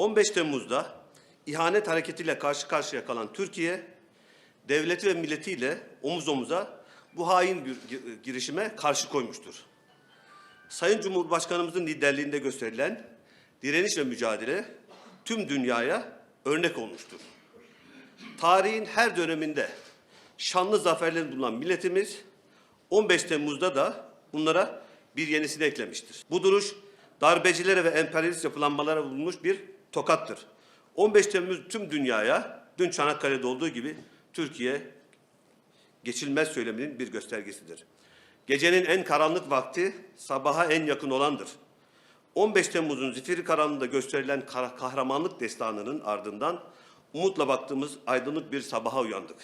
15 Temmuz'da ihanet hareketiyle karşı karşıya kalan Türkiye, devleti ve milletiyle omuz omuza bu hain gir- gi- girişime karşı koymuştur. Sayın Cumhurbaşkanımızın liderliğinde gösterilen direniş ve mücadele tüm dünyaya örnek olmuştur. Tarihin her döneminde şanlı zaferlerin bulunan milletimiz 15 Temmuz'da da bunlara bir yenisini eklemiştir. Bu duruş darbecilere ve emperyalist yapılanmalara vurulmuş bir tokattır. 15 Temmuz tüm dünyaya dün Çanakkale'de olduğu gibi Türkiye geçilmez söyleminin bir göstergesidir. Gecenin en karanlık vakti sabaha en yakın olandır. 15 Temmuz'un zifiri karanlığında gösterilen kah- kahramanlık destanının ardından umutla baktığımız aydınlık bir sabaha uyandık.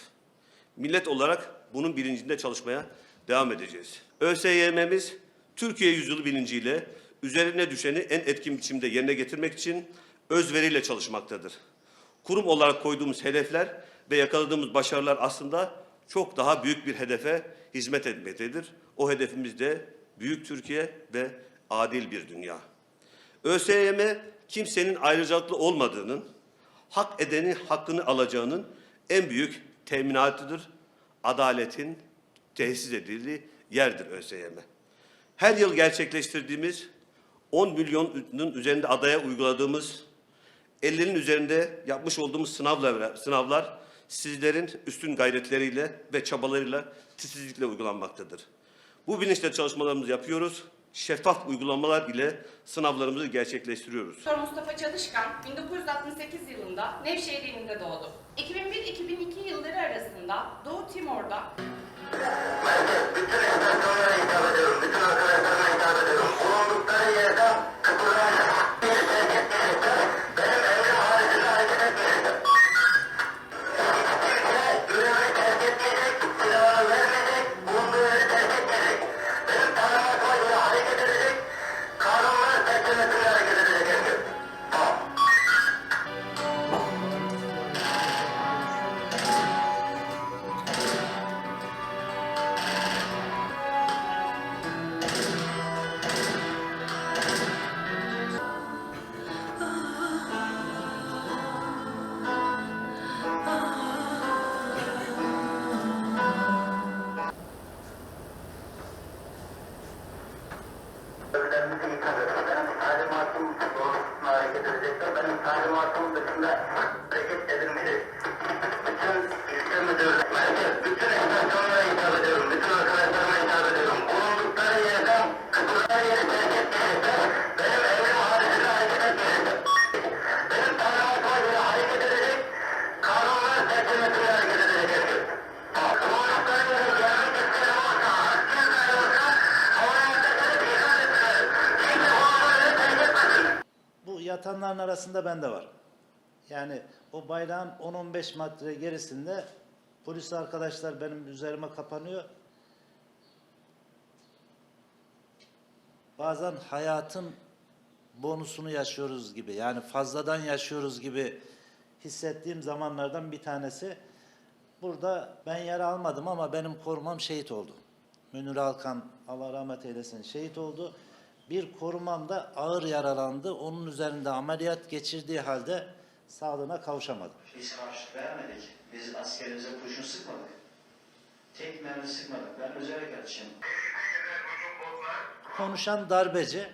Millet olarak bunun bilincinde çalışmaya devam edeceğiz. ÖSYM'miz Türkiye yüzyılı bilinciyle üzerine düşeni en etkin biçimde yerine getirmek için özveriyle çalışmaktadır. Kurum olarak koyduğumuz hedefler ve yakaladığımız başarılar aslında çok daha büyük bir hedefe hizmet etmektedir. O hedefimiz de büyük Türkiye ve adil bir dünya. ÖSYM kimsenin ayrıcalıklı olmadığının, hak edenin hakkını alacağının en büyük teminatıdır. Adaletin tesis edildiği yerdir ÖSYM. Her yıl gerçekleştirdiğimiz 10 milyonun üzerinde adaya uyguladığımız 50'nin üzerinde yapmış olduğumuz sınavlar, sınavlar sizlerin üstün gayretleriyle ve çabalarıyla titizlikle uygulanmaktadır. Bu bilinçle çalışmalarımızı yapıyoruz. Şeffaf uygulamalar ile sınavlarımızı gerçekleştiriyoruz. Doktor Mustafa Çalışkan 1968 yılında Nevşehir ilinde doğdu. 2001-2002 yılları arasında Doğu Timor'da Benim talimatım Bu yatanların arasında ben de var. Yani o bayrağın 10-15 metre gerisinde polis arkadaşlar benim üzerime kapanıyor. Bazen hayatın bonusunu yaşıyoruz gibi yani fazladan yaşıyoruz gibi hissettiğim zamanlardan bir tanesi. Burada ben yer almadım ama benim korumam şehit oldu. Münir Alkan Allah rahmet eylesin şehit oldu. Bir korumam da ağır yaralandı. Onun üzerinde ameliyat geçirdiği halde sağlığına kavuşamadı. Biz karşı vermedik. Biz askerimize kurşun sıkmadık. Tek mermi sıkmadık. Ben özel harekatçıyım. Konuşan darbeci,